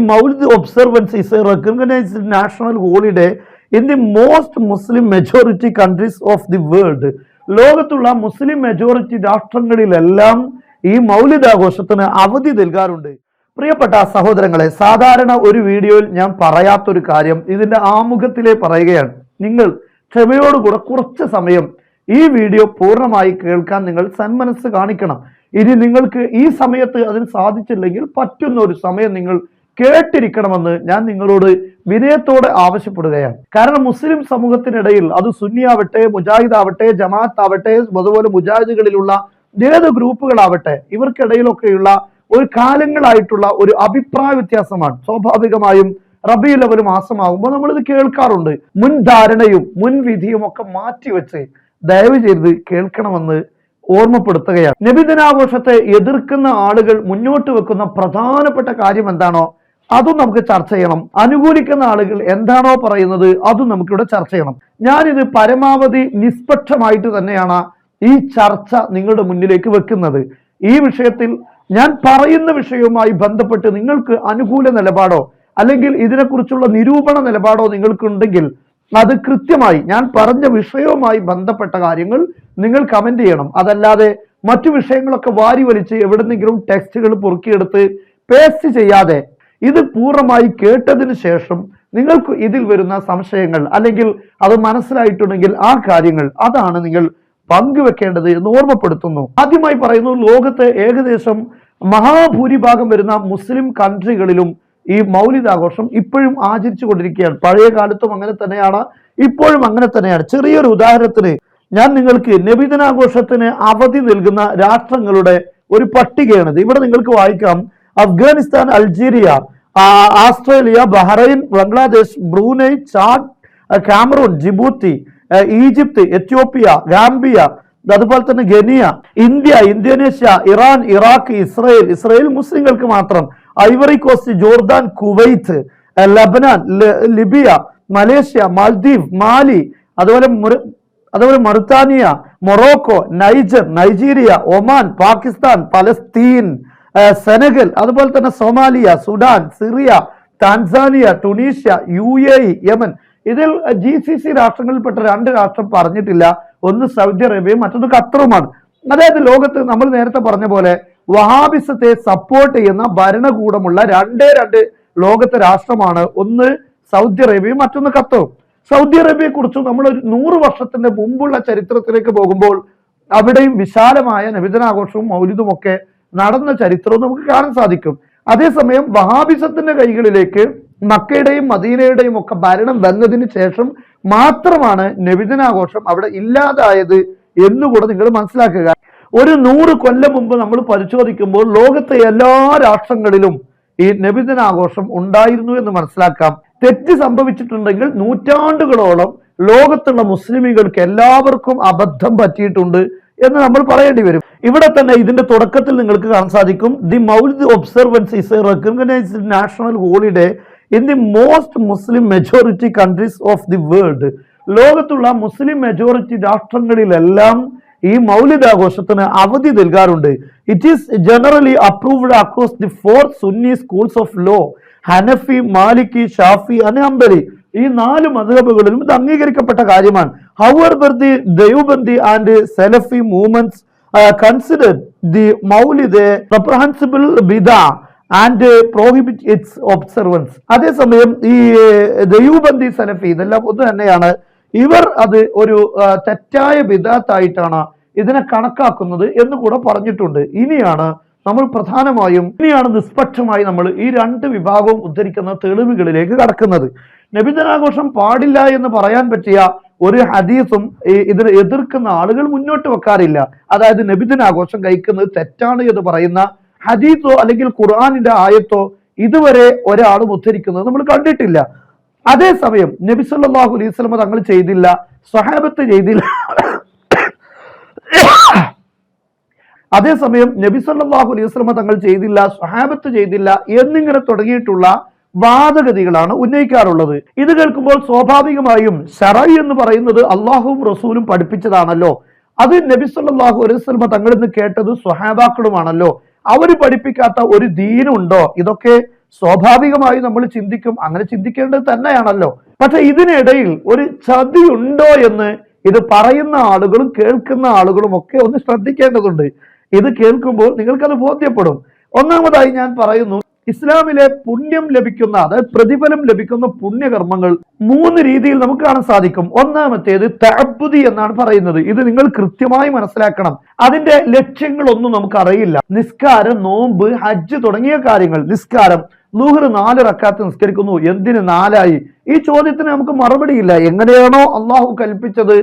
Maulid observance is a national holiday in the most Muslim majority countries of the world. ലോകത്തുള്ള Muslim majority രാഷ്ട്രങ്ങളിലെല്ലാം ഈ മൗലിദ് ആഘോഷത്തിന് അവധി നൽകാറുണ്ട്. പ്രിയപ്പെട്ട സഹോദരങ്ങളെ സാധാരണ ഒരു വീഡിയോയിൽ ഞാൻ പറയാത്തൊരു കാര്യം ഇതിന്റെ ആമുഖത്തിലേ പറയുകയാണ്. നിങ്ങൾ ക്ഷമയോടുകൂടെ കുറച്ച് സമയം ഈ വീഡിയോ പൂർണമായി കേൾക്കാൻ നിങ്ങൾ സന്മനസ് കാണിക്കണം. ഇനി നിങ്ങൾക്ക് ഈ സമയത്ത് അതിന് സാധിച്ചില്ലെങ്കിൽ പറ്റുന്ന ഒരു സമയം നിങ്ങൾ കേട്ടിരിക്കണമെന്ന് ഞാൻ നിങ്ങളോട് വിനയത്തോടെ ആവശ്യപ്പെടുകയാണ്. കാരണം മുസ്ലിം സമൂഹത്തിനിടയിൽ അത് സുന്നിയാവട്ടെ മുജാഹിദ് ആവട്ടെ ജമാഅത്ത് ആവട്ടെ അതുപോലെ മുജാഹിദുകളിലുള്ള ഏത് ഗ്രൂപ്പുകളാവട്ടെ ഇവർക്കിടയിലൊക്കെയുള്ള ഒരു കാലങ്ങളായിട്ടുള്ള ഒരു അഭിപ്രായ വ്യത്യാസമാണ്. സ്വാഭാവികമായും റബി ലെവൽ മാസമാകുമ്പോൾ നമ്മൾ ഇത് കേൾക്കാറുണ്ട്. മുൻ മുൻവിധിയും ഒക്കെ മാറ്റിവെച്ച് ദയവ് ചെയ്ത് കേൾക്കണമെന്ന് ഓർമ്മപ്പെടുത്തുകയാണ്. നബിദിനാഘോഷത്തെ എതിർക്കുന്ന ആളുകൾ മുന്നോട്ട് വെക്കുന്ന പ്രധാനപ്പെട്ട കാര്യം എന്താണോ അതും നമുക്ക് ചർച്ച ചെയ്യണം. അനുകൂലിക്കുന്ന ആളുകൾ എന്താണോ പറയുന്നത് അതും നമുക്കിവിടെ ചർച്ച ചെയ്യണം. ഞാനിത് പരമാവധി നിഷ്പക്ഷമായിട്ട് തന്നെയാണ് ഈ ചർച്ച നിങ്ങളുടെ മുന്നിലേക്ക് വെക്കുന്നത്. ഈ വിഷയത്തിൽ ഞാൻ പറയുന്ന വിഷയവുമായി ബന്ധപ്പെട്ട് നിങ്ങൾക്ക് അനുകൂല നിലപാടോ അല്ലെങ്കിൽ ഇതിനെക്കുറിച്ചുള്ള നിരൂപണ നിലപാടോ നിങ്ങൾക്കുണ്ടെങ്കിൽ അത് കൃത്യമായി ഞാൻ പറഞ്ഞ വിഷയവുമായി ബന്ധപ്പെട്ട കാര്യങ്ങൾ നിങ്ങൾ കമന്റ് ചെയ്യണം. അതല്ലാതെ മറ്റു വിഷയങ്ങളൊക്കെ വാരി വലിച്ച് എവിടെന്നെങ്കിലും ടെക്സ്റ്റുകൾ പൊറുക്കിയെടുത്ത് പേസ്റ്റ് ചെയ്യാതെ ഇത് പൂർണമായി കേട്ടതിന് ശേഷം നിങ്ങൾക്ക് ഇതിൽ വരുന്ന സംശയങ്ങൾ അല്ലെങ്കിൽ അത് മനസ്സിലായിട്ടുണ്ടെങ്കിൽ ആ കാര്യങ്ങൾ അതാണ് നിങ്ങൾ പങ്കുവെക്കേണ്ടത് എന്ന് ഓർമ്മപ്പെടുത്തുന്നു. ആദ്യമായി പറയുന്നു ലോകത്തെ ഏകദേശം മഹാഭൂരിഭാഗം വരുന്ന മുസ്ലിം കൺട്രികളിലും ഈ മൗലിദാഘോഷം ഇപ്പോഴും ആചരിച്ചു കൊണ്ടിരിക്കുകയാണ്. പഴയ കാലത്തും അങ്ങനെ തന്നെയാണ് ഇപ്പോഴും അങ്ങനെ തന്നെയാണ്. ചെറിയൊരു ഉദാഹരണത്തിന് ഞാൻ നിങ്ങൾക്ക് നബിദിനാഘോഷത്തിന് അവധി നൽകുന്ന രാഷ്ട്രങ്ങളുടെ ഒരു പട്ടികയാണിത്. ഇവിടെ നിങ്ങൾക്ക് വായിക്കാം Afghanistan Algeria Australia Bahrain Bangladesh Brunei Chad Cameroon Djibouti Egypt Ethiopia Gambia അതുപോലെ തന്നെ Guinea India Indonesia Iran Iraq Israel Israel മുസ്ലിങ്ങൾക്ക് മാത്രം Ivory Coast Jordan Kuwait Lebanon Libya Malaysia Maldives Mali അതുപോലെ അതുപോലെ Mauritania Morocco Niger Nigeria Oman Pakistan Palestine Senegal അതുപോലെ തന്നെ Somalia Sudan Syria Tanzania Tunisia U A E Yemen. ഇതിൽ G C C രാഷ്ട്രങ്ങളിൽപ്പെട്ട രണ്ട് രാഷ്ട്രം പറഞ്ഞിട്ടില്ല. ഒന്ന് സൗദി അറേബ്യയും മറ്റൊന്ന് ഖത്തറുമാണ്. അതായത് ലോകത്ത് നമ്മൾ നേരത്തെ പറഞ്ഞ പോലെ വഹാബിസത്തെ സപ്പോർട്ട് ചെയ്യുന്ന ഭരണകൂടമുള്ള രണ്ടേ രണ്ട് ലോകത്തെ രാഷ്ട്രമാണ്. ഒന്ന് സൗദി അറേബ്യയും മറ്റൊന്ന് ഖത്തറും. സൗദി അറേബ്യയെ കുറിച്ച് നമ്മൾ ഒരു നൂറ് വർഷത്തിന്റെ മുമ്പുള്ള ചരിത്രത്തിലേക്ക് പോകുമ്പോൾ അവിടെയും വിശാലമായ നബിദിനാഘോഷവും മൗലിദും ഒക്കെ നടന്ന ചരിത്രവും നമുക്ക് കാണാൻ സാധിക്കും. അതേസമയം വഹാബിസത്തിന്റെ കൈകളിലേക്ക് മക്കയുടെയും മദീനയുടെയും ഒക്കെ ഭരണം വന്നതിന് ശേഷം മാത്രമാണ് നബിദിനാഘോഷം അവിടെ ഇല്ലാതായത് എന്നുകൂടെ നിങ്ങൾ മനസ്സിലാക്കുക. ഒരു നൂറ് കൊല്ലം മുമ്പ് നമ്മൾ പരിശോധിക്കുമ്പോൾ ലോകത്തെ എല്ലാ രാഷ്ട്രങ്ങളിലും ഈ നബിദിനാഘോഷം ഉണ്ടായിരുന്നു എന്ന് മനസ്സിലാക്കാം. തെറ്റ് സംഭവിച്ചിട്ടുണ്ടെങ്കിൽ നൂറ്റാണ്ടുകളോളം ലോകത്തുള്ള മുസ്ലിമുകൾക്ക് എല്ലാവർക്കും അബദ്ധം പറ്റിയിട്ടുണ്ട്. എന്ന് നമ്മൾ പറയേണ്ടി വരും. ഇവിടെ തന്നെ ഇതിന്റെ തുടക്കത്തിൽ നിങ്ങൾക്ക് കാണാൻ സാധിക്കും. The Mawlid observance is a recognised national holiday in the most Muslim majority countries of the world ലോകത്തുള്ള മുസ്ലിം മെജോറിറ്റി രാഷ്ട്രങ്ങളിലെല്ലാം ഈ മൗലികാഘോഷത്തിന് അവധി നൽകാറുണ്ട്. It is generally approved across the four Sunni schools of law Hanafi Maliki Shafi Hanbali ഈ നാല് മധുഹബുകളിലും ഇത് അംഗീകരിക്കപ്പെട്ട കാര്യമാണ്. The Deobandi and Salafi movements consider the Mawlid reprehensible bidah and prohibit its observance അതേസമയം ഈ ദയൂബന്ദി സലഫി ഇതെല്ലാം ഒന്ന് തന്നെയാണ്. ഇവർ അത് ഒരു തെറ്റായ ബിദാത്തായിട്ടാണ് ഇതിനെ കണക്കാക്കുന്നത് എന്ന് കൂടെ പറഞ്ഞിട്ടുണ്ട്. ഇനിയാണ് നമ്മൾ പ്രധാനമായും ഇനിയാണ് നിഷ്പക്ഷമായി നമ്മൾ ഈ രണ്ട് വിഭാഗവും ഉദ്ധരിക്കുന്ന തെളിവുകളിലേക്ക് കടക്കുന്നത്. നബിതനാഘോഷം പാടില്ല എന്ന് പറയാൻ പറ്റിയ ഒരു ഹദീസും ഇതിന് എതിർക്കുന്ന ആളുകൾ മുന്നോട്ട് വെക്കാറില്ല. അതായത് നബിദിനാഘോഷം കഴിക്കുന്നത് തെറ്റാണ് എന്ന് പറയുന്ന ഹദീസോ അല്ലെങ്കിൽ ഖുർആാനിന്റെ ആയത്തോ ഇതുവരെ ഒരാളും ഉദ്ധരിക്കുന്നത് നമ്മൾ കണ്ടിട്ടില്ല. അതേസമയം നബി സല്ലാഹു അലൈഹി തങ്ങൾ ചെയ്തില്ല സ്വഹാബത്ത് ചെയ്തില്ല. അതേസമയം നബി സല്ലല്ലാഹു അലൈഹി വസല്ലമ തങ്ങൾ ചെയ്തില്ല സ്വഹാബത്ത് ചെയ്തില്ല എന്നിങ്ങനെ തുടങ്ങിയിട്ടുള്ള വാദഗതികളാണ് ഉന്നയിക്കാറുള്ളത്. ഇത് കേൾക്കുമ്പോൾ സ്വാഭാവികമായും ഷറൈ എന്ന് പറയുന്നത് അള്ളാഹുവും റസൂലും പഠിപ്പിച്ചതാണല്ലോ. അത് നബി സല്ലല്ലാഹു അലൈഹി വസല്ലമ തങ്ങളിൽ നിന്ന് കേട്ടത് സ്വഹാബാക്കളുമാണല്ലോ. അവർ പഠിപ്പിക്കാത്ത ഒരു ദീനുണ്ടോ? ഇതൊക്കെ സ്വാഭാവികമായി നമ്മൾ ചിന്തിക്കും. അങ്ങനെ ചിന്തിക്കേണ്ടത് തന്നെയാണല്ലോ. പക്ഷെ ഇതിനിടയിൽ ഒരു ചതി ഉണ്ടോ എന്ന് ഇത് പറയുന്ന ആളുകളും കേൾക്കുന്ന ആളുകളും ഒക്കെ ഒന്ന് ശ്രദ്ധിക്കേണ്ടതുണ്ട്. ഇത് കേൾക്കുമ്പോൾ നിങ്ങൾക്കത് ബോധ്യപ്പെടും. ഒന്നാമതായി ഞാൻ പറയുന്നു ഇസ്ലാമിലെ പുണ്യം ലഭിക്കുന്ന അതായത് പ്രതിഫലം ലഭിക്കുന്ന പുണ്യകർമ്മങ്ങൾ മൂന്ന് രീതിയിൽ നമുക്ക് കാണാൻ സാധിക്കും. ഒന്നാമത്തേത് തഅബ്ബുദി എന്നാണ് പറയുന്നത്. ഇത് നിങ്ങൾ കൃത്യമായി മനസ്സിലാക്കണം. അതിന്റെ ലക്ഷ്യങ്ങളൊന്നും നമുക്ക് അറിയില്ല നിസ്കാരം നോമ്പ് ഹജ്ജ് തുടങ്ങിയ കാര്യങ്ങൾ. നിസ്കാരം ലൂഹർ നാല് റക്കാത്ത് നിസ്കരിക്കുന്നു. എന്തിന് നാലായി? ഈ ചോദ്യത്തിന് നമുക്ക് മറുപടിയില്ല എങ്ങനെയാണോ അള്ളാഹു കൽപ്പിച്ചത്.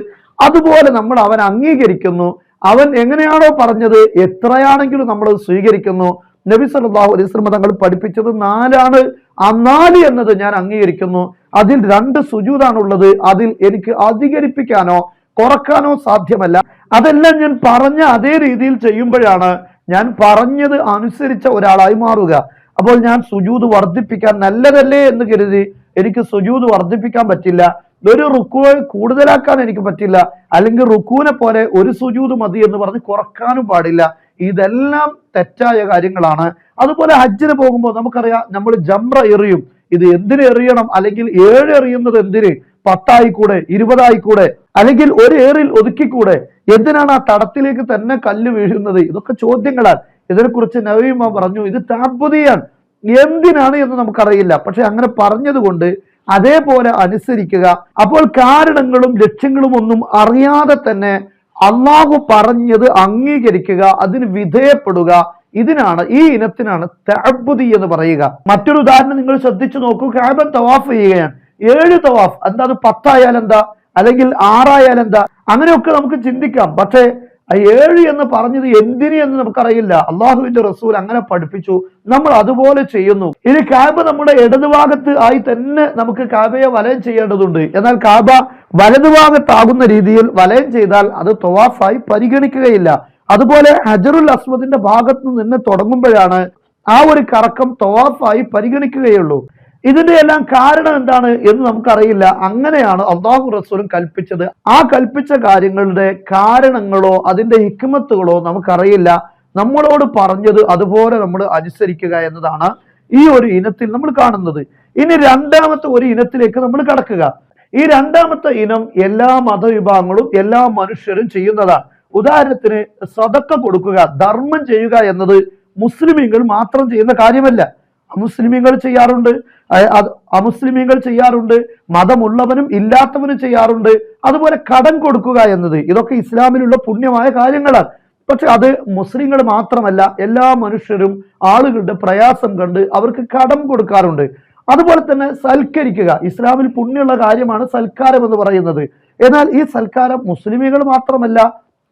അതുപോലെ നമ്മൾ അവൻ അംഗീകരിക്കുന്നു. അവൻ എങ്ങനെയാണോ പറഞ്ഞത് എത്രയാണെങ്കിലും നമ്മൾ സ്വീകരിക്കുന്നു. നബി സല്ലല്ലാഹു അലൈഹി വസല്ലം തങ്ങൾ പഠിപ്പിച്ചത് നാലാണ്. ആ നാല് എന്നത് ഞാൻ അംഗീകരിക്കുന്നു. അതിൽ രണ്ട് സുജൂതാണുള്ളത്. അതിൽ എനിക്ക് അധികരിപ്പിക്കാനോ കുറക്കാനോ സാധ്യമല്ല. അതെല്ലാം ഞാൻ പറഞ്ഞ അതേ രീതിയിൽ ചെയ്യുമ്പോഴാണ് ഞാൻ പറഞ്ഞത് അനുസരിച്ച ഒരാളായി മാറുക. അപ്പോൾ ഞാൻ സുജൂത് വർദ്ധിപ്പിക്കാൻ നല്ലതല്ലേ എന്ന് കരുതി എനിക്ക് സുജൂത് വർദ്ധിപ്പിക്കാൻ പറ്റില്ല. ഒരു റുക്കു കൂടുതലാക്കാൻ എനിക്ക് പറ്റില്ല. അല്ലെങ്കിൽ റുക്കുവിനെ പോലെ ഒരു സുജൂത് മതി എന്ന് പറഞ്ഞ് കുറക്കാനും പാടില്ല. ഇതെല്ലാം തെറ്റായ കാര്യങ്ങളാണ്. അതുപോലെ ഹജ്ജിന് പോകുമ്പോൾ നമുക്കറിയാം നമ്മൾ ജംറ എറിയും. ഇത് എന്തിന് എറിയണം? അല്ലെങ്കിൽ ഏഴ് എറിയുന്നത് എന്തിന്? പത്തായിക്കൂടെ? ഇരുപതായിക്കൂടെ? അല്ലെങ്കിൽ ഒരു ഏറിൽ ഒതുക്കിക്കൂടെ? എന്തിനാണ് ആ തടത്തിലേക്ക് തന്നെ കല്ല് വീഴുന്നത്? ഇതൊക്കെ ചോദ്യങ്ങളാണ്. ഇതിനെക്കുറിച്ച് നവീമ പറഞ്ഞു ഇത് താപുതിയാണ് എന്തിനാണ് എന്ന് നമുക്കറിയില്ല. പക്ഷെ അങ്ങനെ പറഞ്ഞതുകൊണ്ട് അതേപോലെ അനുസരിക്കുക. അപ്പോൾ കാരണങ്ങളും ലക്ഷ്യങ്ങളും ഒന്നും അറിയാതെ തന്നെ അള്ളാഹു പറഞ്ഞത് അംഗീകരിക്കുക അതിന് വിധേയപ്പെടുക. ഇതിനാണ് ഈ ഇനത്തിനാണ് തഅബ്ബുദി എന്ന് പറയുക. മറ്റൊരു ഉദാഹരണം നിങ്ങൾ ശ്രദ്ധിച്ചു നോക്കൂ. കാബൻ തവാഫ് ചെയ്യുകയാണ്. ഏഴ് തവാഫ്. എന്താ അത് പത്തായാലെന്താ? അല്ലെങ്കിൽ ആറായാലെന്താ? അങ്ങനെയൊക്കെ നമുക്ക് ചിന്തിക്കാം. പക്ഷേ ആ ഏഴ് എന്ന് പറഞ്ഞത് എന്തിന് എന്ന് നമുക്കറിയില്ല. അള്ളാഹുവിന്റെ റസൂൽ അങ്ങനെ പഠിപ്പിച്ചു. നമ്മൾ അതുപോലെ ചെയ്യുന്നു. ഇനി കാബ നമ്മുടെ ഇടതുഭാഗത്ത് ആയി തന്നെ നമുക്ക് കാബയെ വലയം ചെയ്യേണ്ടതുണ്ട്. എന്നാൽ കാബ വലതുഭാഗത്താകുന്ന രീതിയിൽ വലയം ചെയ്താൽ അത് തൊവാഫായി പരിഗണിക്കുകയില്ല. അതുപോലെ ഹജറുൽ അസ്മദിന്റെ ഭാഗത്ത് നിന്ന് തുടങ്ങുമ്പോഴാണ് ആ ഒരു കറക്കം തൊവാഫായി പരിഗണിക്കുകയുള്ളൂ. ഇതിന്റെ എല്ലാം കാരണം എന്താണ് എന്ന് നമുക്കറിയില്ല. അങ്ങനെയാണ് അള്ളാഹു റസൂലും കൽപ്പിച്ചത്. ആ കൽപ്പിച്ച കാര്യങ്ങളുടെ കാരണങ്ങളോ അതിന്റെ ഹിക്മത്തുകളോ നമുക്കറിയില്ല. നമ്മളോട് പറഞ്ഞത് അതുപോലെ നമ്മൾ അനുസരിക്കുക എന്നതാണ് ഈ ഒരു ഇനത്തിൽ നമ്മൾ കാണുന്നത്. ഇനി രണ്ടാമത്തെ ഒരു ഇനത്തിലേക്ക് നമ്മൾ കടക്കുക. ഈ രണ്ടാമത്തെ ഇനം എല്ലാ മതവിഭാഗങ്ങളും എല്ലാ മനുഷ്യരും ചെയ്യുന്നതാണ് ഉദാഹരണത്തിന് സതക്ക കൊടുക്കുക ധർമ്മം ചെയ്യുക എന്നത് മുസ്ലിമീങ്ങൾ മാത്രം ചെയ്യുന്ന കാര്യമല്ല. അമുസ്ലിമീങ്ങൾ ചെയ്യാറുണ്ട്. അമുസ്ലിമീങ്ങൾ ചെയ്യാറുണ്ട്. മതമുള്ളവനും ഇല്ലാത്തവനും ചെയ്യാറുണ്ട്. അതുപോലെ കടം കൊടുക്കുക എന്നത് ഇതൊക്കെ ഇസ്ലാമിലുള്ള പുണ്യമായ കാര്യങ്ങളാണ് പക്ഷെ അത് മുസ്ലിങ്ങൾ മാത്രമല്ല എല്ലാ മനുഷ്യരും ആളുകളുടെ പ്രയാസം കണ്ട് അവർക്ക് കടം കൊടുക്കാറുണ്ട്. അതുപോലെ തന്നെ സൽക്കരിക്കുക. ഇസ്ലാമിൽ പുണ്യമുള്ള കാര്യമാണ് സൽക്കാരം എന്ന് പറയുന്നത്. എന്നാൽ ഈ സൽക്കാരം മുസ്ലിമുകൾ മാത്രമല്ല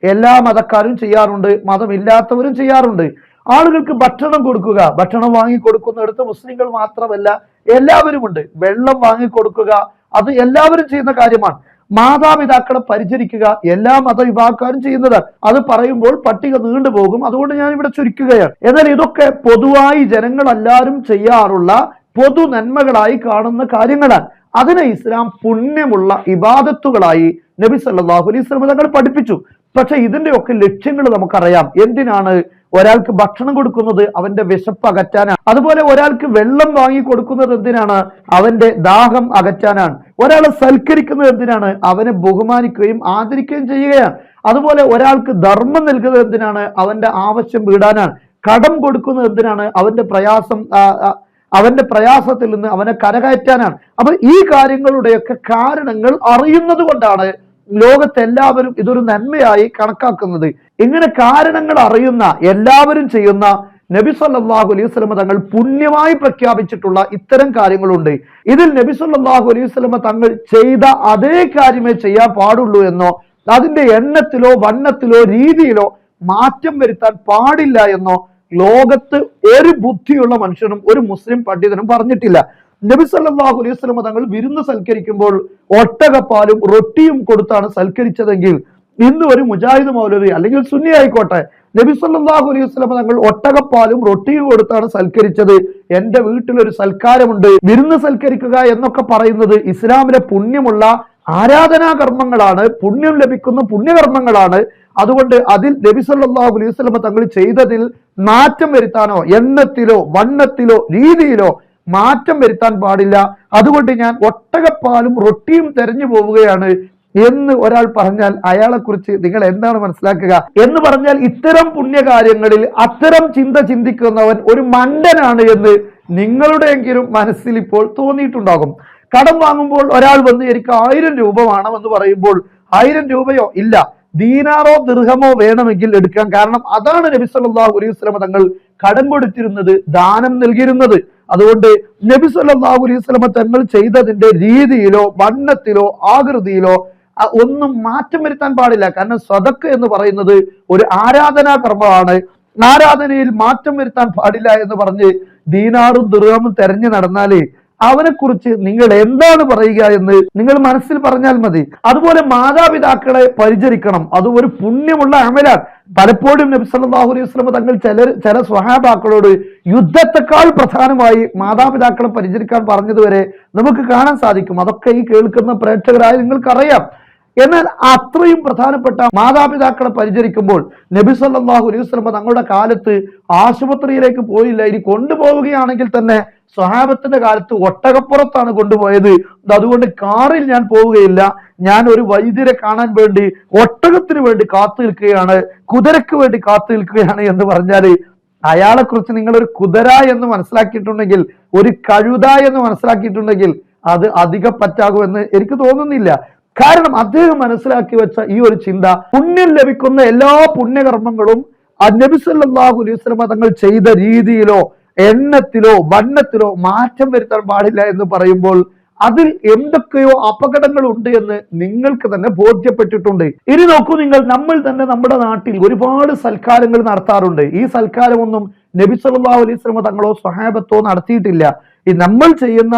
എല്ലാ മതക്കാരും ചെയ്യാറുണ്ട് മതമില്ലാത്തവരും ചെയ്യാറുണ്ട്. ആളുകൾക്ക് ഭക്ഷണം കൊടുക്കുക ഭക്ഷണം വാങ്ങി കൊടുക്കുന്നിടത്ത് മുസ്ലിങ്ങൾ മാത്രമല്ല എല്ലാവരുമുണ്ട്. വെള്ളം വാങ്ങി കൊടുക്കുക അത് എല്ലാവരും ചെയ്യുന്ന കാര്യമാണ്. മാതാപിതാക്കളെ പരിചരിക്കുക എല്ലാ മതവിഭാഗക്കാരും ചെയ്യുന്നതാണ് അത് പറയുമ്പോൾ പട്ടിക നീണ്ടുപോകും അതുകൊണ്ട് ഞാൻ ഇവിടെ ചുരുക്കുകയാണ്. എന്നാൽ ഇതൊക്കെ പൊതുവായി ജനങ്ങൾ എല്ലാവരും ചെയ്യാറുള്ള പൊതു നന്മകളായി കാണുന്ന കാര്യങ്ങളാണ്. അതിനെ ഇസ്ലാം പുണ്യമുള്ള ഇബാദത്തുകളായി നബി സല്ലാഹു അലൈഹി സ്വലം തങ്ങൾ പഠിപ്പിച്ചു. പക്ഷെ ഇതിന്റെയൊക്കെ ലക്ഷ്യങ്ങൾ നമുക്കറിയാം. എന്തിനാണ് ഒരാൾക്ക് ഭക്ഷണം കൊടുക്കുന്നത്? അവന്റെ വിശപ്പ് അകറ്റാനാണ്. അതുപോലെ ഒരാൾക്ക് വെള്ളം വാങ്ങി കൊടുക്കുന്നത് എന്തിനാണ്? അവന്റെ ദാഹം അകറ്റാനാണ്. ഒരാളെ സൽക്കരിക്കുന്നത് എന്തിനാണ്? അവനെ ബഹുമാനിക്കുകയും ആദരിക്കുകയും ചെയ്യുകയാണ്. അതുപോലെ ഒരാൾക്ക് ധർമ്മം നൽകുന്നത് എന്തിനാണ്? അവന്റെ ആവശ്യം വീടാനാണ്. കടം കൊടുക്കുന്നത് എന്തിനാണ്? അവന്റെ പ്രയാസം അവന്റെ പ്രയാസത്തിൽ നിന്ന് അവനെ കരകയറ്റാനാണ്. അപ്പൊ ഈ കാര്യങ്ങളുടെയൊക്കെ കാരണങ്ങൾ അറിയുന്നത് കൊണ്ടാണ് ലോകത്തെല്ലാവരും ഇതൊരു നന്മയായി കണക്കാക്കുന്നത്. ഇങ്ങനെ കാരണങ്ങൾ അറിയുന്ന എല്ലാവരും ചെയ്യുന്ന നബി സല്ലാഹു അലൈഹി വസല്ലമ തങ്ങൾ പുണ്യമായി പ്രഖ്യാപിച്ചിട്ടുള്ള ഇത്തരം കാര്യങ്ങളുണ്ട്. ഇതിൽ നബി സല്ലാഹു അലൈഹി വസല്ലമ തങ്ങൾ ചെയ്ത അതേ കാര്യമേ ചെയ്യാൻ പാടുള്ളൂ എന്നോ അതിന്റെ എണ്ണത്തിലോ വണ്ണത്തിലോ രീതിയിലോ മാറ്റം വരുത്താൻ പാടില്ല എന്നോ ലോകത്ത് ഒരു ബുദ്ധിയുള്ള മനുഷ്യനും ഒരു മുസ്ലിം പണ്ഡിതനും പറഞ്ഞിട്ടില്ല. നബി സല്ലല്ലാഹു അലൈഹി വസല്ലമ തങ്ങൾ വിരുന്ന് സൽക്കരിക്കുമ്പോൾ ഒട്ടകപ്പാലും റൊട്ടിയും കൊടുത്താണ് സൽക്കരിച്ചതെങ്കിൽ ഇന്ന് ഒരു മുജാഹിദ് മൗലവി അല്ലെങ്കിൽ സുന്നി ആയിക്കോട്ടെ നബി സല്ലല്ലാഹു അലൈഹി വസല്ലമ തങ്ങൾ ഒട്ടകപ്പാലും റൊട്ടിയും കൊടുത്താണ് സൽക്കരിച്ചത്. എന്റെ വീട്ടിലൊരു സൽക്കാരമുണ്ട്. വിരുന്ന് സൽക്കരിക്കുക എന്നൊക്കെ പറയുന്നത് ഇസ്ലാമിലെ പുണ്യമുള്ള ആരാധനാ കർമ്മങ്ങളാണ് പുണ്യം ലഭിക്കുന്ന പുണ്യകർമ്മങ്ങളാണ്. അതുകൊണ്ട് അതിൽ നബി സല്ലല്ലാഹു അലൈഹി വസല്ലമ തങ്ങൾ ചെയ്തതിൽ നാറ്റം വരുത്താനോ എണ്ണത്തിലോ വണ്ണത്തിലോ രീതിയിലോ മാറ്റം വരുത്താൻ പാടില്ല. അതുകൊണ്ട് ഞാൻ ഒട്ടകപ്പാലും റൊട്ടിയും തെരഞ്ഞു പോവുകയാണ് എന്ന് ഒരാൾ പറഞ്ഞാൽ അയാളെക്കുറിച്ച് നിങ്ങൾ എന്താണ് മനസ്സിലാക്കുക? എന്ന് പറഞ്ഞാൽ ഇത്തരം പുണ്യകാര്യങ്ങളിൽ അത്തരം ചിന്ത ചിന്തിക്കുന്നവൻ ഒരു മണ്ടനാണ് എന്ന് നിങ്ങളുടെയെങ്കിലും മനസ്സിൽ ഇപ്പോൾ തോന്നിയിട്ടുണ്ടാകും. കടം വാങ്ങുമ്പോൾ ഒരാൾ വന്ന് എനിക്ക് ആയിരം രൂപ വേണമെന്ന് പറയുമ്പോൾ ആയിരം രൂപയോ? ഇല്ല. ദീനാറോ ദീർഘമോ വേണമെങ്കിൽ എടുക്കാം. കാരണം അതാണ് നബി സല്ലല്ലാഹു അലൈഹി തങ്ങൾ കടം കൊടുത്തിരുന്നത് ദാനം നൽകിയിരുന്നത്. അതുകൊണ്ട് നബി സല്ലല്ലാഹു അലൈഹി തങ്ങൾ ചെയ്തതിന്റെ രീതിയിലോ വണ്ണത്തിലോ ആകൃതിയിലോ ഒന്നും മാറ്റം വരുത്താൻ പാടില്ല. കാരണം സ്വതക്ക് എന്ന് പറയുന്നത് ഒരു ആരാധനാ കർമ്മമാണ്. ആരാധനയിൽ മാറ്റം വരുത്താൻ പാടില്ല എന്ന് പറഞ്ഞ് ദീനാറും ദുർഗാമും തെരഞ്ഞു നടന്നാലേ അവനെ കുറിച്ച് നിങ്ങൾ എന്താണ് പറയുക എന്ന് നിങ്ങൾ മനസ്സിൽ പറഞ്ഞാൽ മതി. അതുപോലെ മാതാപിതാക്കളെ പരിചരിക്കണം. അത് ഒരു പുണ്യമുള്ള അമലാണ്. പലപ്പോഴും നബി സല്ലാഹു അലൈഹി വസല്ലം തങ്ങൾ ചില ചില സ്വഹാബാക്കളോട് യുദ്ധത്തെക്കാൾ പ്രധാനമായി മാതാപിതാക്കളെ പരിചരിക്കാൻ പറഞ്ഞതുവരെ നമുക്ക് കാണാൻ സാധിക്കും. അതൊക്കെ ഈ കേൾക്കുന്ന പ്രേക്ഷകരായ നിങ്ങൾക്കറിയാം. എന്നാൽ അത്രയും പ്രധാനപ്പെട്ട മാതാപിതാക്കളെ പരിചരിക്കുമ്പോൾ നബി സല്ലാഹു അലൈഹി വസ്ലമ തങ്ങളുടെ കാലത്ത് ആശുപത്രിയിലേക്ക് പോയില്ല. ഇനി കൊണ്ടുപോവുകയാണെങ്കിൽ തന്നെ സ്വഹാബത്തിന്റെ കാലത്ത് ഒട്ടകപ്പുറത്താണ് കൊണ്ടുപോയത്. അതുകൊണ്ട് കാറിൽ ഞാൻ പോവുകയില്ല. ഞാൻ ഒരു വൈദ്യരെ കാണാൻ വേണ്ടി ഒട്ടകത്തിന് വേണ്ടി കാത്തു നിൽക്കുകയാണ്. കുതിരക്ക് വേണ്ടി കാത്തു നിൽക്കുകയാണ് എന്ന് പറഞ്ഞാൽ അയാളെ കുറിച്ച് നിങ്ങൾ ഒരു കുതിര എന്ന് മനസ്സിലാക്കിയിട്ടുണ്ടെങ്കിൽ ഒരു കഴുത എന്ന് മനസ്സിലാക്കിയിട്ടുണ്ടെങ്കിൽ അത് അധികം പറ്റാകുമെന്ന് എനിക്ക് തോന്നുന്നില്ല. കാരണം അദ്ദേഹം മനസ്സിലാക്കി വെച്ച ഈ ഒരു ചിന്ത പുണ്യം ലഭിക്കുന്ന എല്ലാ പുണ്യകർമ്മങ്ങളും ആ നബി സല്ലല്ലാഹു അലൈഹി വസല്ലമ തങ്ങൾ ചെയ്ത രീതിയിലോ എണ്ണത്തിലോ വണ്ണത്തിലോ മാറ്റം വരുത്താൻ പാടില്ല എന്ന് പറയുമ്പോൾ അതിൽ എന്തൊക്കെയോ അപകടങ്ങൾ ഉണ്ട് എന്ന് നിങ്ങൾക്ക് തന്നെ ബോധ്യപ്പെട്ടിട്ടുണ്ട്. ഇനി നോക്കൂ നിങ്ങൾ നമ്മൾ തന്നെ നമ്മുടെ നാട്ടിൽ ഒരുപാട് സൽക്കാരങ്ങൾ നടത്താറുണ്ട്. ഈ സൽക്കാരമൊന്നും നബി സല്ലല്ലാഹു അലൈഹി വസല്ലമ തങ്ങളോ സ്വഹാബത്തോ നടത്തിയിട്ടില്ല. ഈ നമ്മൾ ചെയ്യുന്ന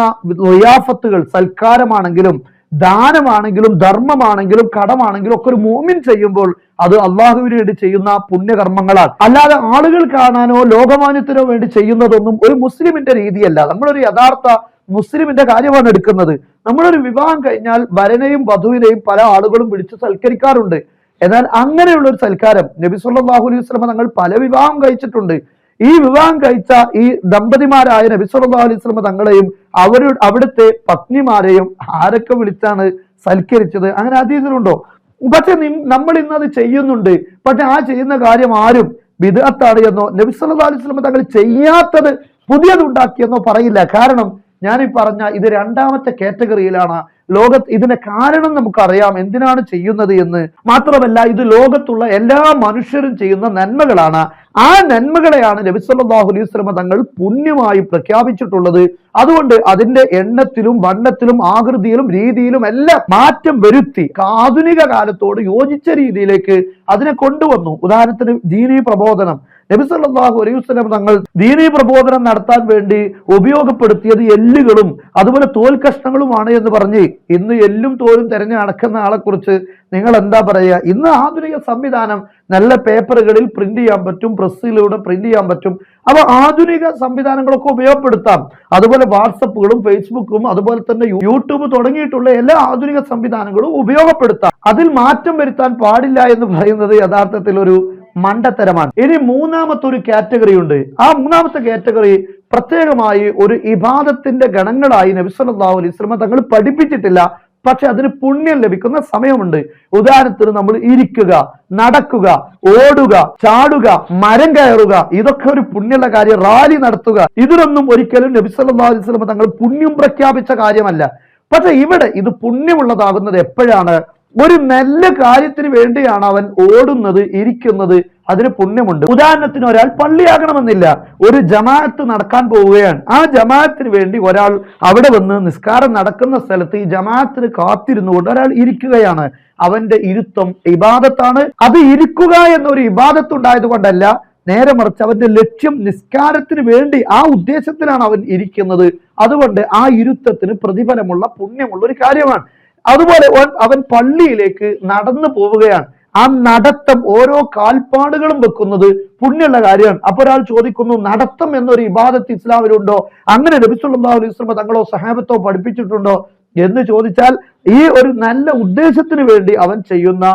റിയാഫത്തുകൾ സൽക്കാരമാണെങ്കിലും ദാനമാണെങ്കിലും ധർമ്മമാണെങ്കിലും കടമാണെങ്കിലും ഒക്കെ ഒരു മോമിൻ ചെയ്യുമ്പോൾ അത് അള്ളാഹുവിന് വേണ്ടി ചെയ്യുന്ന പുണ്യകർമ്മങ്ങളാണ്. അല്ലാതെ ആളുകൾ കാണാനോ ലോകമാന്യത്തിനോ വേണ്ടി ചെയ്യുന്നതൊന്നും ഒരു മുസ്ലിമിന്റെ രീതിയല്ല. നമ്മളൊരു യഥാർത്ഥ മുസ്ലിമിന്റെ കാര്യമാണ് എടുക്കുന്നത്. നമ്മളൊരു വിവാഹം കഴിഞ്ഞാൽ വരനെയും വധുവിനെയും പല ആളുകളും വിളിച്ച് സൽക്കരിക്കാറുണ്ട്. എന്നാൽ അങ്ങനെയുള്ള ഒരു സൽക്കാരം നബി സല്ലല്ലാഹു അലൈഹി വസല്ലം തങ്ങൾ പല വിവാഹം കഴിച്ചിട്ടുണ്ട്. ഈ വിവാഹം കഴിച്ച ഈ ദമ്പതിമാരായ നബി സല്ലല്ലാഹു അലൈഹി സ്വലമ തങ്ങളെയും അവരുടെ അവിടുത്തെ പത്നിമാരെയും ആരൊക്കെ വിളിച്ചാണ് സൽക്കരിച്ചത്? അങ്ങനെ അതീതിലുണ്ടോ പക്ഷെ നമ്മൾ ഇന്ന് അത് ചെയ്യുന്നുണ്ട്. പക്ഷെ ആ ചെയ്യുന്ന കാര്യം ആരും വിദഗ്ധാണ് എന്നോ നബി സല്ലല്ലാഹു അലൈഹി സ്വലമ തങ്ങൾ ചെയ്യാത്തത് പുതിയത് ഉണ്ടാക്കിയെന്നോ പറയില്ല. കാരണം ഞാൻ ഈ പറഞ്ഞ ഇത് രണ്ടാമത്തെ കാറ്റഗറിയിലാണ്. ലോകത്ത് ഇതിന്റെ കാരണം നമുക്കറിയാം. എന്തിനാണ് ചെയ്യുന്നത് എന്ന് മാത്രമല്ല ഇത് ലോകത്തുള്ള എല്ലാ മനുഷ്യരും ചെയ്യുന്ന നന്മകളാണ്. ആ നന്മകളെയാണ് നബി സല്ലല്ലാഹു അലൈഹി സ്വലമ തങ്ങൾ പുണ്യമായി പ്രഖ്യാപിച്ചിട്ടുള്ളത് അതുകൊണ്ട് അതിന്റെ എണ്ണത്തിലും വണ്ണത്തിലും ആകൃതിയിലും രീതിയിലും എല്ലാം മാറ്റം വരുത്തി ആധുനിക കാലത്തോട് യോജിച്ച രീതിയിലേക്ക് അതിനെ കൊണ്ടുവന്നു. ഉദാഹരണത്തിന് ദീനി പ്രബോധനം. നബി സല്ലല്ലാഹു അലൈഹി വസല്ലം തങ്ങൾ ദീനി പ്രബോധനം നടത്താൻ വേണ്ടി ഉപയോഗപ്പെടുത്തിയത് എല്ലുകളും അതുപോലെ തോൽ കഷ്ണങ്ങളുമാണ് എന്ന് പറഞ്ഞ് ഇന്ന് എല്ലും തോലും തിരഞ്ഞു നടക്കുന്ന ആളെക്കുറിച്ച് നിങ്ങൾ എന്താ പറയുക? ഇന്ന് ആധുനിക സംവിധാനം നല്ല പേപ്പറുകളിൽ പ്രിന്റ് ചെയ്യാൻ പറ്റും പ്രസ്സിലൂടെ പ്രിന്റ് ചെയ്യാൻ പറ്റും. അപ്പൊ ആധുനിക സംവിധാനങ്ങളൊക്കെ ഉപയോഗപ്പെടുത്താം. അതുപോലെ വാട്സപ്പുകളും ഫേസ്ബുക്കും അതുപോലെ തന്നെ യൂട്യൂബ് തുടങ്ങിയിട്ടുള്ള എല്ലാ ആധുനിക സംവിധാനങ്ങളും ഉപയോഗപ്പെടുത്താം. അതിൽ മാറ്റം വരുത്താൻ പാടില്ല എന്ന് പറയുന്നത് യഥാർത്ഥത്തിൽ ഒരു മണ്ടത്തരമാണ്. ഇനി മൂന്നാമത്തെ ഒരു കാറ്റഗറി ഉണ്ട്. ആ മൂന്നാമത്തെ കാറ്റഗറി പ്രത്യേകമായി ഒരു ഇബാദത്തിന്റെ ഗണങ്ങളായി നബി സല്ലല്ലാഹു അലൈഹി സ്വലമ തങ്ങൾ പഠിപ്പിച്ചിട്ടില്ല. പക്ഷെ അതിന് പുണ്യം ലഭിക്കുന്ന സമയമുണ്ട്. ഉദാഹരണത്തിന് നമ്മൾ ഇരിക്കുക നടക്കുക ഓടുക ചാടുക മരം കയറുക ഇതൊക്കെ ഒരു പുണ്യമുള്ള കാര്യം റാലി നടത്തുക. ഇതിനൊന്നും ഒരിക്കലും നബി സല്ലല്ലാഹു അലൈഹി സ്വലമ തങ്ങൾ പുണ്യം പ്രഖ്യാപിച്ച കാര്യമല്ല. പക്ഷെ ഇവിടെ ഇത് പുണ്യമുള്ളതാകുന്നത് എപ്പോഴാണ്? ഒരു നല്ല കാര്യത്തിന് വേണ്ടിയാണ് അവൻ ഓടുന്നത് ഇരിക്കുന്നത് അതിന് പുണ്യമുണ്ട്. ഉദാഹരണത്തിന് ഒരാൾ പള്ളിയാകണമെന്നില്ല. ഒരു ജമാഅത്ത് നടക്കാൻ പോവുകയാണ്. ആ ജമാഅത്തിന് വേണ്ടി ഒരാൾ അവിടെ വന്ന് നിസ്കാരം നടക്കുന്ന സ്ഥലത്ത് ഈ ജമാഅത്തിന് കാത്തിരുന്നു കൊണ്ട് ഒരാൾ ഇരിക്കുകയാണ്. അവന്റെ ഇരുത്തം ഇബാദത്താണ്. അത് ഇരിക്കുക എന്നൊരു ഇബാദത്ത് ഉണ്ടായത് കൊണ്ടല്ല നേരെ മറിച്ച് അവന്റെ ലക്ഷ്യം നിസ്കാരത്തിന് വേണ്ടി ആ ഉദ്ദേശത്തിലാണ് അവൻ ഇരിക്കുന്നത്. അതുകൊണ്ട് ആ ഇരുത്തത്തിന് പ്രതിഫലമുള്ള പുണ്യമുള്ള ഒരു കാര്യമാണ്. അതുപോലെ അവൻ പള്ളിയിലേക്ക് നടന്നു പോവുകയാണ്. ആ നടത്തം ഓരോ കാൽപ്പാടുകളും വെക്കുന്നത് പുണ്യമുള്ള കാര്യമാണ്. അപ്പൊ ഒരാൾ ചോദിക്കുന്നു നടത്തം എന്നൊരു ഇബാദത്ത് ഇസ്ലാമിലുണ്ടോ? അങ്ങനെ നബിസുല്ലാ ഇസ്ലമ തങ്ങളോ സഹാബത്തോ പഠിപ്പിച്ചിട്ടുണ്ടോ? എന്ന് ചോദിച്ചാൽ ഈ ഒരു നല്ല ഉദ്ദേശത്തിന് വേണ്ടി അവൻ ചെയ്യുന്ന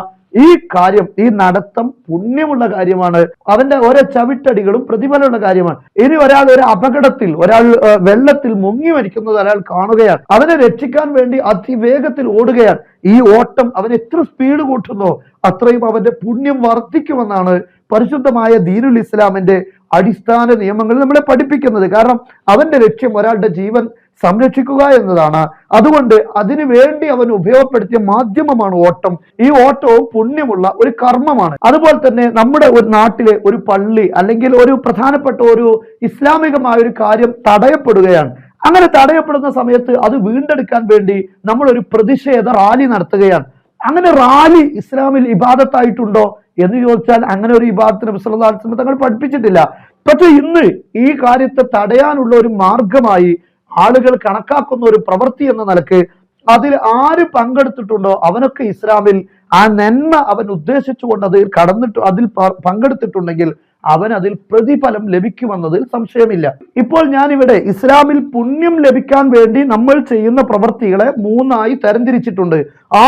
ഈ കാര്യം ഈ നടത്തം പുണ്യമുള്ള കാര്യമാണ്. അവന്റെ ഓരോ ചവിട്ടടികളും പ്രതിഫലമുള്ള കാര്യമാണ്. ഇനി ഒരാൾ ഒരു അപകടത്തിൽ ഒരാൾ വെള്ളത്തിൽ മുങ്ങി മരിക്കുന്നത് ഒരാൾ കാണുകയാണ്. അവനെ രക്ഷിക്കാൻ വേണ്ടി അതിവേഗത്തിൽ ഓടുകയാണ്. ഈ ഓട്ടം അവൻ എത്ര സ്പീഡ് കൂട്ടുന്നോ അത്രയും അവന്റെ പുണ്യം വർദ്ധിക്കുമെന്നാണ് പരിശുദ്ധമായ ദീനുൽ ഇസ്ലാമിന്റെ അടിസ്ഥാന നിയമങ്ങൾ നമ്മളെ പഠിപ്പിക്കുന്നത്. കാരണം അവന്റെ ലക്ഷ്യം ഒരാളുടെ ജീവൻ സംരക്ഷിക്കുക എന്നതാണ്. അതുകൊണ്ട് അതിനു വേണ്ടി അവൻ ഉപയോഗപ്പെടുത്തിയ മാധ്യമമാണ് ഓട്ടം. ഈ ഓട്ടവും പുണ്യമുള്ള ഒരു കർമ്മമാണ്. അതുപോലെ തന്നെ നമ്മുടെ ഒരു നാട്ടിലെ ഒരു പള്ളി അല്ലെങ്കിൽ ഒരു പ്രധാനപ്പെട്ട ഒരു ഇസ്ലാമികമായ ഒരു കാര്യം തടയപ്പെടുകയാണ്. അങ്ങനെ തടയപ്പെടുന്ന സമയത്ത് അത് വീണ്ടെടുക്കാൻ വേണ്ടി നമ്മൾ ഒരു പ്രതിഷേധ റാലി നടത്തുകയാണ്. അങ്ങനെ റാലി ഇസ്ലാമിൽ ഇബാദത്തായിട്ടുണ്ടോ എന്ന് ചോദിച്ചാൽ അങ്ങനെ ഒരു ഇബാദത്തിന് മുസ്ലിം തങ്ങൾ പഠിപ്പിച്ചിട്ടില്ല. പക്ഷെ ഇന്ന് ഈ കാര്യത്തെ തടയാനുള്ള ഒരു മാർഗമായി ആളുകൾ കണക്കാക്കുന്ന ഒരു പ്രവൃത്തി എന്ന നിലയ്ക്ക് അതിൽ ആര് പങ്കെടുത്തിട്ടുണ്ടോ അവനൊക്കെ ഇസ്ലാമിൽ ആ നന്മ അവൻ ഉദ്ദേശിച്ചുകൊണ്ട് അതിൽ കടന്നിട്ട് അതിൽ പങ്കെടുത്തിട്ടുണ്ടെങ്കിൽ അവൻ അതിൽ പ്രതിഫലം ലഭിക്കുമെന്നതിൽ സംശയമില്ല. ഇപ്പോൾ ഞാനിവിടെ ഇസ്ലാമിൽ പുണ്യം ലഭിക്കാൻ വേണ്ടി നമ്മൾ ചെയ്യുന്ന പ്രവൃത്തികളെ മൂന്നായി തരംതിരിച്ചിട്ടുണ്ട്.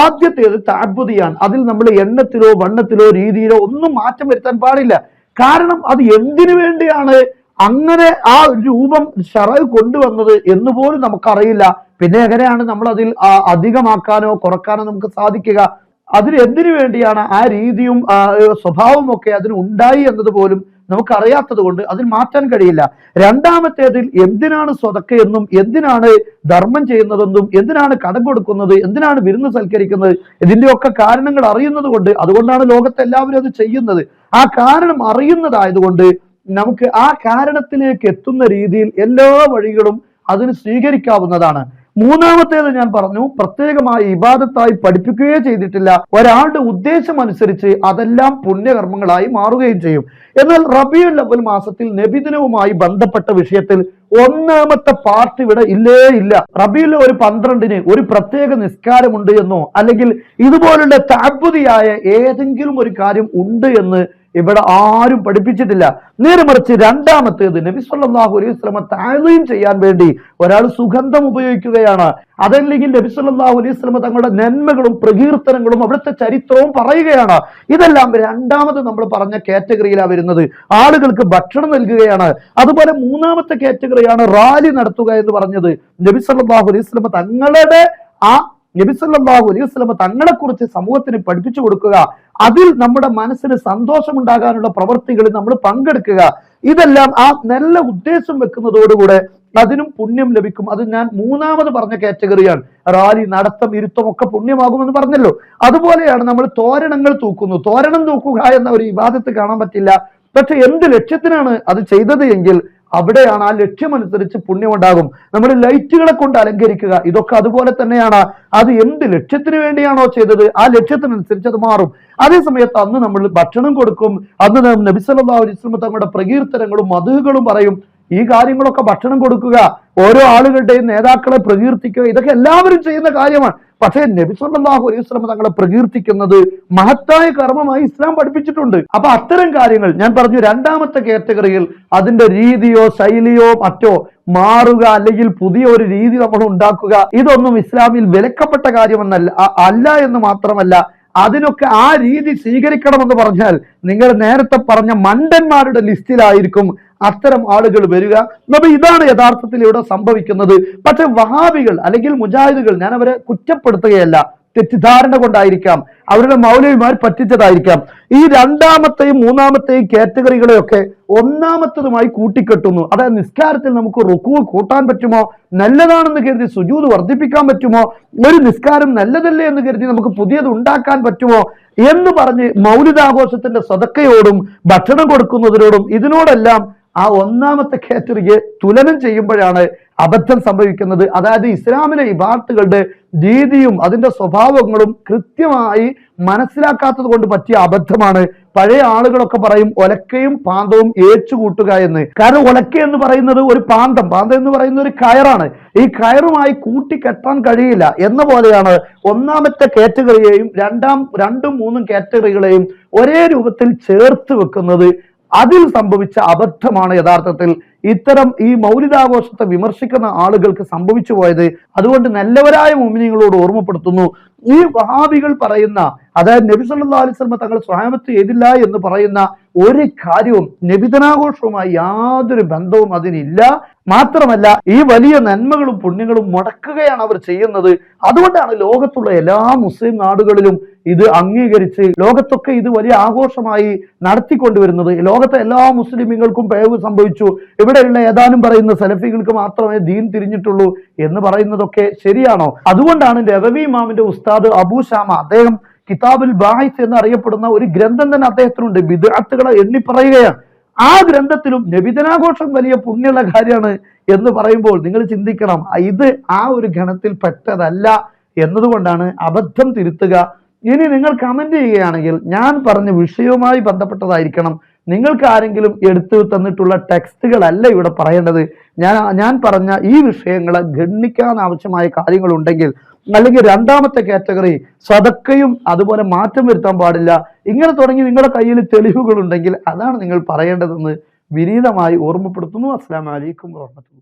ആദ്യത്തേത് താബുദിയാണ് അതിൽ നമ്മൾ എണ്ണത്തിലോ വണ്ണത്തിലോ രീതിയിലോ ഒന്നും മാറ്റം വരുത്താൻ പാടില്ല. കാരണം അത് എന്തിനു വേണ്ടിയാണ് അങ്ങനെ ആ രൂപം ഷറവ് കൊണ്ടുവന്നത് എന്ന് പോലും നമുക്കറിയില്ല. പിന്നെ എങ്ങനെയാണ് നമ്മൾ അതിൽ അധികമാക്കാനോ കുറക്കാനോ നമുക്ക് സാധിക്കുക? അതിന് എന്തിനു വേണ്ടിയാണ് ആ രീതിയും സ്വഭാവവും ഒക്കെ അതിന് ഉണ്ടായി എന്നത് പോലും നമുക്കറിയാത്തത് കൊണ്ട് അതിൽ മാറ്റാൻ കഴിയില്ല. രണ്ടാമത്തേതിൽ എന്തിനാണ് സ്വതക്കയെന്നും എന്തിനാണ് ധർമ്മം ചെയ്യുന്നതെന്നും എന്തിനാണ് കടം കൊടുക്കുന്നത് എന്തിനാണ് വിരുന്ന് സൽക്കരിക്കുന്നത് ഇതിന്റെയൊക്കെ കാരണങ്ങൾ അറിയുന്നത് കൊണ്ട് അതുകൊണ്ടാണ് ലോകത്ത് എല്ലാവരും അത് ചെയ്യുന്നത്. ആ കാരണം അറിയുന്നതായതുകൊണ്ട് നമുക്ക് ആ കാരണത്തിലേക്ക് എത്തുന്ന രീതിയിൽ എല്ലാ വഴികളും അതിന് സ്വീകരിക്കാവുന്നതാണ്. മൂന്നാമത്തേത് ഞാൻ പറഞ്ഞു പ്രത്യേകമായി ഇബാദത്തായി പഠിപ്പിക്കുകയോ ചെയ്തിട്ടില്ല. ഒരാളുടെ ഉദ്ദേശം അനുസരിച്ച് അതെല്ലാം പുണ്യകർമ്മങ്ങളായി മാറുകയും ചെയ്യും. എന്നാൽ റബിയുൽ അവൽ മാസത്തിൽ നബിദിനവുമായി ബന്ധപ്പെട്ട വിഷയത്തിൽ ഒന്നാമത്തെ പാർട്ട് ഇവിടെ ഇല്ലേ ഇല്ല. റബിയിൽ ഒരു പന്ത്രണ്ടിന് ഒരു പ്രത്യേക നിസ്കാരമുണ്ട് എന്നോ അല്ലെങ്കിൽ ഇതുപോലുള്ള താബുതിയായ ഏതെങ്കിലും ഒരു കാര്യം ഉണ്ട് എന്ന് ഇവിടെ ആരും പഠിപ്പിച്ചിട്ടില്ല. നേരെ മറിച്ച് രണ്ടാമത്തേത് നബി സല്ലല്ലാഹു അലൈഹി വസല്ലമ താഴ്വയും ചെയ്യാൻ വേണ്ടി ഒരാൾ സുഗന്ധം ഉപയോഗിക്കുകയാണ്. അതല്ലെങ്കിൽ നബി സല്ലല്ലാഹു അലൈഹി വസല്ലമ തങ്ങളുടെ നന്മകളും പ്രകീർത്തനങ്ങളും അവിടുത്തെ ചരിത്രവും പറയുകയാണ്. ഇതെല്ലാം രണ്ടാമത് നമ്മൾ പറഞ്ഞ കാറ്റഗറിയിലാണ് വരുന്നത്. ആളുകൾക്ക് ഭക്ഷണം നൽകുകയാണ്. അതുപോലെ മൂന്നാമത്തെ കാറ്റഗറിയാണ് റാലി നടത്തുക എന്ന് പറഞ്ഞത്. നബി സല്ലല്ലാഹു അലൈഹി വസല്ലമ തങ്ങളുടെ ആ നബി സല്ലല്ലാഹു അലൈഹി വസല്ലമ തങ്ങളെ കുറിച്ച് സമൂഹത്തിന് പഠിപ്പിച്ചു കൊടുക്കുക. അതിൽ നമ്മുടെ മനസ്സിന് സന്തോഷമുണ്ടാകാനുള്ള പ്രവൃത്തികളിൽ നമ്മൾ പങ്കെടുക്കുക. ഇതെല്ലാം ആ നല്ല ഉദ്ദേശം വെക്കുന്നതോടുകൂടെ അതിനും പുണ്യം ലഭിക്കും. അത് ഞാൻ മൂന്നാമത് പറഞ്ഞ കാറ്റഗറിയാണ്. റാലി നടത്തം ഇരുത്തം ഒക്കെ പുണ്യമാകുമെന്ന് പറഞ്ഞല്ലോ. അതുപോലെയാണ് നമ്മൾ തോരണങ്ങൾ തൂക്കുന്നു. തോരണം തൂക്കുക എന്ന ഒരു വിവാദത്ത് കാണാൻ പറ്റില്ല. പക്ഷെ എന്ത് ലക്ഷ്യത്തിനാണ് അത് ചെയ്തത് എങ്കിൽ അവിടെയാണ് ആ ലക്ഷ്യമനുസരിച്ച് പുണ്യമുണ്ടാകും. നമ്മൾ ലൈറ്റുകളെ കൊണ്ട് അലങ്കരിക്കുക ഇതൊക്കെ അതുപോലെ തന്നെയാണ്. അത് എന്ത് ലക്ഷ്യത്തിന് വേണ്ടിയാണോ ചെയ്തത്? ആ ലക്ഷ്യത്തിനനുസരിച്ച് അത് മാറും. അതേ സമയത്ത് അന്ന് നമ്മൾ ഭക്ഷണം കൊടുക്കും. അന്ന് നാം നബി സല്ലല്ലാഹു അലൈഹി തങ്ങളുടെ പ്രകീർത്തനങ്ങളും മധുകളും പറയും. ഈ കാര്യങ്ങളൊക്കെ ഭക്ഷണം കൊടുക്കുക ഓരോ ആളുകളുടെയും നേതാക്കളെ പ്രകീർത്തിക്കുക ഇതൊക്കെ എല്ലാവരും ചെയ്യുന്ന കാര്യമാണ്. പക്ഷേ നബി സല്ലല്ലാഹു അലൈഹി വസല്ലം തങ്ങളെ പ്രകീർത്തിക്കുന്നത് മഹത്തായ കർമ്മമായി ഇസ്ലാം പഠിപ്പിച്ചിട്ടുണ്ട്. അപ്പൊ അത്തരം കാര്യങ്ങൾ ഞാൻ പറഞ്ഞു രണ്ടാമത്തെ കാറ്റഗറിയിൽ അതിന്റെ രീതിയോ ശൈലിയോ മറ്റോ മാറുക അല്ലെങ്കിൽ പുതിയ ഒരു രീതി നമ്മൾ ഉണ്ടാക്കുക ഇതൊന്നും ഇസ്ലാമിൽ വിലക്കപ്പെട്ട കാര്യമെന്നല്ല അല്ല എന്ന് മാത്രമല്ല അതിനൊക്കെ ആ രീതി സ്വീകരിക്കണമെന്ന് പറഞ്ഞാൽ നിങ്ങൾ നേരത്തെ പറഞ്ഞ മണ്ടന്മാരുടെ ലിസ്റ്റിലായിരിക്കും അത്തരം ആളുകൾ വരിക. അപ്പൊ ഇതാണ് യഥാർത്ഥത്തിൽ ഇവിടെ സംഭവിക്കുന്നത്. പക്ഷെ വഹാബികൾ അല്ലെങ്കിൽ മുജാഹിദുകൾ ഞാൻ അവരെ കുറ്റപ്പെടുത്തുകയല്ല. തെറ്റിദ്ധാരണ കൊണ്ടായിരിക്കാം അവരുടെ മൗലവിമാർ പറ്റിച്ചതായിരിക്കാം. ഈ രണ്ടാമത്തെയും മൂന്നാമത്തെയും കാറ്റഗറികളെയൊക്കെ ഒന്നാമത്തതുമായി കൂട്ടിക്കെട്ടുന്നു. അതായത് നിസ്കാരത്തിൽ നമുക്ക് റുക്കു കൂട്ടാൻ പറ്റുമോ? നല്ലതാണെന്ന് കരുതി സുജൂത് വർദ്ധിപ്പിക്കാൻ പറ്റുമോ? ഒരു നിസ്കാരം നല്ലതല്ലേ എന്ന് കരുതി നമുക്ക് പുതിയത് ഉണ്ടാക്കാൻ പറ്റുമോ? എന്ന് പറഞ്ഞ് മൗലികാഘോഷത്തിന്റെ സ്വതക്കയോടും ഭക്ഷണം കൊടുക്കുന്നതിനോടും ഇതിനോടെല്ലാം ആ ഒന്നാമത്തെ കാറ്റഗറിയെ തുലനം ചെയ്യുമ്പോഴാണ് അബദ്ധം സംഭവിക്കുന്നത് അതായത് ഇസ്ലാമിലെ ഇബാർത്തുകളുടെ രീതിയും അതിന്റെ സ്വഭാവങ്ങളും കൃത്യമായി മനസ്സിലാക്കാത്തത് കൊണ്ട് പറ്റിയ അബദ്ധമാണ്. പഴയ ആളുകളൊക്കെ പറയും ഒലക്കയും പാന്തവും ഏച്ചുകൂട്ടുക എന്ന്. കാരണം ഒലക്ക എന്ന് പറയുന്നത് ഒരു പാന്തം പാന്തം എന്ന് പറയുന്ന ഒരു കയറാണ്. ഈ കയറുമായി കൂട്ടിക്കെട്ടാൻ കഴിയില്ല എന്ന പോലെയാണ് ഒന്നാമത്തെ കാറ്റഗറിയെയും രണ്ടാം രണ്ടും മൂന്നും കാറ്റഗറികളെയും ഒരേ രൂപത്തിൽ ചേർത്ത് വെക്കുന്നത് അതിൽ സംഭവിച്ച അബദ്ധമാണ് യഥാർത്ഥത്തിൽ ഇത്തരം ഈ മൗലികാഘോഷത്തെ വിമർശിക്കുന്ന ആളുകൾക്ക് സംഭവിച്ചു പോയത്. അതുകൊണ്ട് നല്ലവരായ മോമിനികളോട് ഓർമ്മപ്പെടുത്തുന്നു. ഈ വഹാബികൾ പറയുന്ന അതായത് നബി സല്ലാ അലൈഹി വസല്ലം തങ്ങൾ സ്വഹാബത്ത് ചെയ്തില്ല എന്ന് പറയുന്ന ഒരു കാര്യവും നബിതനാഘോഷവുമായി യാതൊരു ബന്ധവും അതിനില്ല. മാത്രമല്ല ഈ വലിയ നന്മകളും പുണ്യങ്ങളും മുടക്കുകയാണ് അവർ ചെയ്യുന്നത്. അതുകൊണ്ടാണ് ലോകത്തുള്ള എല്ലാ മുസ്ലിം നാടുകളിലും ഇത് അംഗീകരിച്ച് ലോകത്തൊക്കെ ഇത് വലിയ ആഘോഷമായി നടത്തിക്കൊണ്ടുവരുന്നത്. ലോകത്തെ എല്ലാ മുസ്ലിമുകൾക്കും പേവ് സംഭവിച്ചു. ഇവിടെയുള്ള ഏതാനും പറയുന്ന സലഫികൾക്ക് മാത്രമേ ദീൻ തിരിഞ്ഞിട്ടുള്ളൂ എന്ന് പറയുന്നതൊക്കെ ശരിയാണോ? അതുകൊണ്ടാണ് രവവി ഇമാമിന്റെ ഉസ്താദ് അബൂ ഷാമ അദ്ദേഹം കിതാബുൽ ബാഹിസ് എന്നറിയപ്പെടുന്ന ഒരു ഗ്രന്ഥം തന്നെ അദ്ദേഹത്തിനുണ്ട്. ബിദഅത്തുകളെ എണ്ണി പറയുകയാണ്. ആ ഗ്രന്ഥത്തിലും നബിദിനാഘോഷം വലിയ പുണ്യമുള്ള കാര്യമാണ് എന്ന് പറയുമ്പോൾ നിങ്ങൾ ചിന്തിക്കണം ഇത് ആ ഒരു ഗണത്തിൽ പെട്ടതല്ല എന്നതുകൊണ്ടാണ് അബദ്ധം തിരുത്തുക ഇനി നിങ്ങൾ കമന്റ് ചെയ്യുകയാണെങ്കിൽ ഞാൻ പറഞ്ഞ വിഷയവുമായി ബന്ധപ്പെട്ടതായിരിക്കണം. നിങ്ങൾക്ക് ആരെങ്കിലും എടുത്തു തന്നിട്ടുള്ള ടെക്സ്റ്റുകളല്ല ഇവിടെ പറയേണ്ടത്. ഞാൻ ഞാൻ പറഞ്ഞ ഈ വിഷയങ്ങളെ ഗണ്ണിക്കാൻ ആവശ്യമായ കാര്യങ്ങളുണ്ടെങ്കിൽ അല്ലെങ്കിൽ രണ്ടാമത്തെ കാറ്റഗറി സതക്കയും അതുപോലെ മാറ്റം വരുത്താൻ പാടില്ല. ഇങ്ങനെ തുടങ്ങി നിങ്ങളുടെ കയ്യിൽ തെളിവുകളുണ്ടെങ്കിൽ അതാണ് നിങ്ങൾ പറയേണ്ടതെന്ന് വിനീതമായി ഓർമ്മപ്പെടുത്തുന്നു. അസ്സാം വലൈക്കും വാഹമത്തുള്ള